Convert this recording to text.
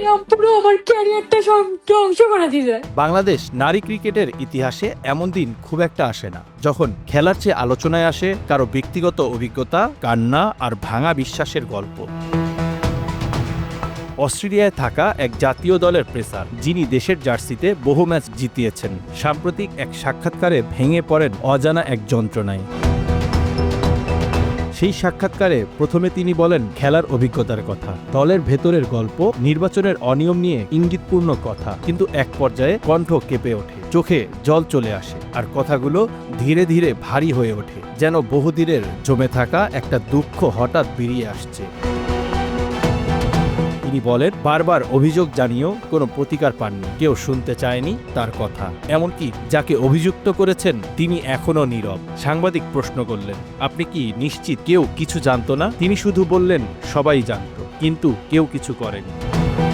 এরম পুরো আমার ক্যারিয়ারটা ধ্বংস করে বাংলাদেশ নারী ক্রিকেটের ইতিহাসে এমন দিন খুব একটা আসে না, যখন খেলার চেয়ে আলোচনায় আসে কারও ব্যক্তিগত অভিজ্ঞতা, কান্না আর ভাঙা বিশ্বাসের গল্প। অস্ট্রেলিয়ায় থাকা এক জাতীয় দলের প্রেসার যিনি দেশের জার্সিতে বহু ম্যাচ জিতিয়েছেন, সাম্প্রতিক এক সাক্ষাৎকারে ভেঙে পড়েন অজানা এক যন্ত্রণায়। সেই সাক্ষাৎকারে প্রথমে তিনি বলেন, খেলার অভিজ্ঞতার কথা। দলের ভেতরের গল্প, নির্বাচনের অনিয়ম নিয়ে ইঙ্গিতপূর্ণ কথা। কিন্তু এক পর্যায়ে কণ্ঠ কেঁপে ওঠে। চোখে জল চলে আসে। আর কথাগুলো ধীরে ধীরে ভারী হয়ে ওঠে। যেন বহুদিনের জমে থাকা একটা দুঃখ হঠাৎ বেরিয়ে আসছে। তিনি বলেন, বারবার অভিযোগ জানিয়েও কোনো প্রতিকার পাননি। কেউ শুনতে চায়নি তার কথা। এমনকি যাকে অভিযুক্ত করেছেন, তিনি এখনও নীরব। সাংবাদিক প্রশ্ন করলেন, আপনি কি নিশ্চিত কেউ কিছু জানত না? তিনি শুধু বললেন, সবাই জানত, কিন্তু কেউ কিছু করেনি।